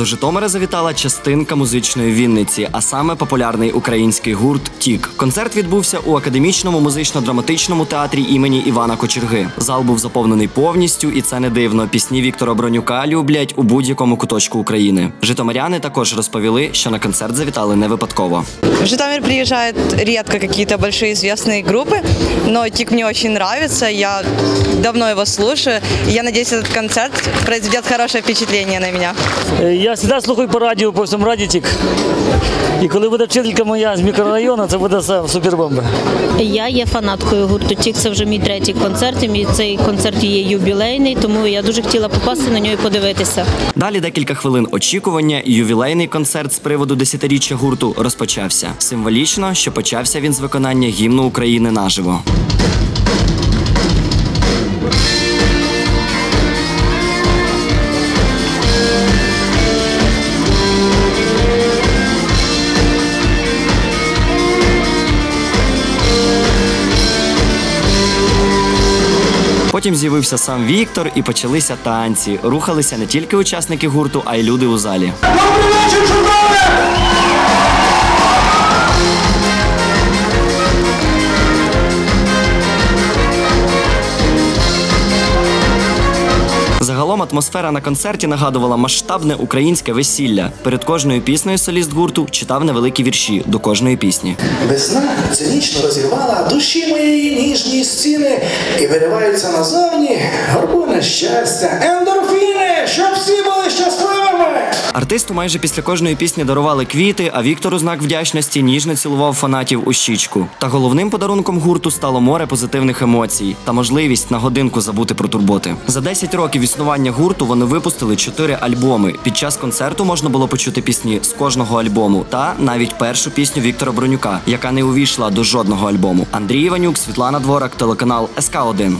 До Житомира завітала частинка музичної Вінниці, а саме популярний український гурт Тік. Концерт відбувся у академічному музично-драматичному театрі імені Івана Кочерги. Зал був заповнений повністю, і це не дивно. Пісні Віктора Бронюка люблять у будь-якому куточку України. Житомиряни також розповіли, що на концерт завітали не випадково. В Житомир приезжают редко какие-то большие известные группы, но Тик мне очень нравится, я давно его слушаю, и я надеюсь, этот концерт произведет хорошее впечатление на меня. Я завжди слухаю по радіо, по всьому радітік. І коли буде вчителька моя з мікрорайону, це буде супербомба. Я є фанаткою гурту Тік. Це вже мій третій концерт. І мій цей концерт є юбілейний, тому я дуже хотіла попасти на нього і подивитися. Далі декілька хвилин очікування. і Ювілейний концерт з приводу десятиріччя гурту розпочався. Символічно, що почався він з виконання гімну України наживо. Потім з'явився сам Віктор і почалися танці. Рухалися не тільки учасники гурту, а й люди у залі. Загалом атмосфера на концерті нагадувала масштабне українське весілля. Перед кожною піснею соліст гурту читав невеликі вірші до кожної пісні. Весна цинічно розірвала душі моєї ніжні стіни і вириваються назовні горбуне щастя, ендорфіни, щоб всі були щасливими. Артисту майже після кожної пісні дарували квіти, а Віктор у знак вдячності ніжно цілував фанатів у щічку. Та головним подарунком гурту стало море позитивних емоцій та можливість на годинку забути про турботи. За 10 років існування гурту вони випустили 4 альбоми. Під час концерту можна було почути пісні з кожного альбому та навіть першу пісню Віктора Бронюка, яка не увійшла до жодного альбому. Андрій Іванюк, Світлана Дворак, телеканал СК 1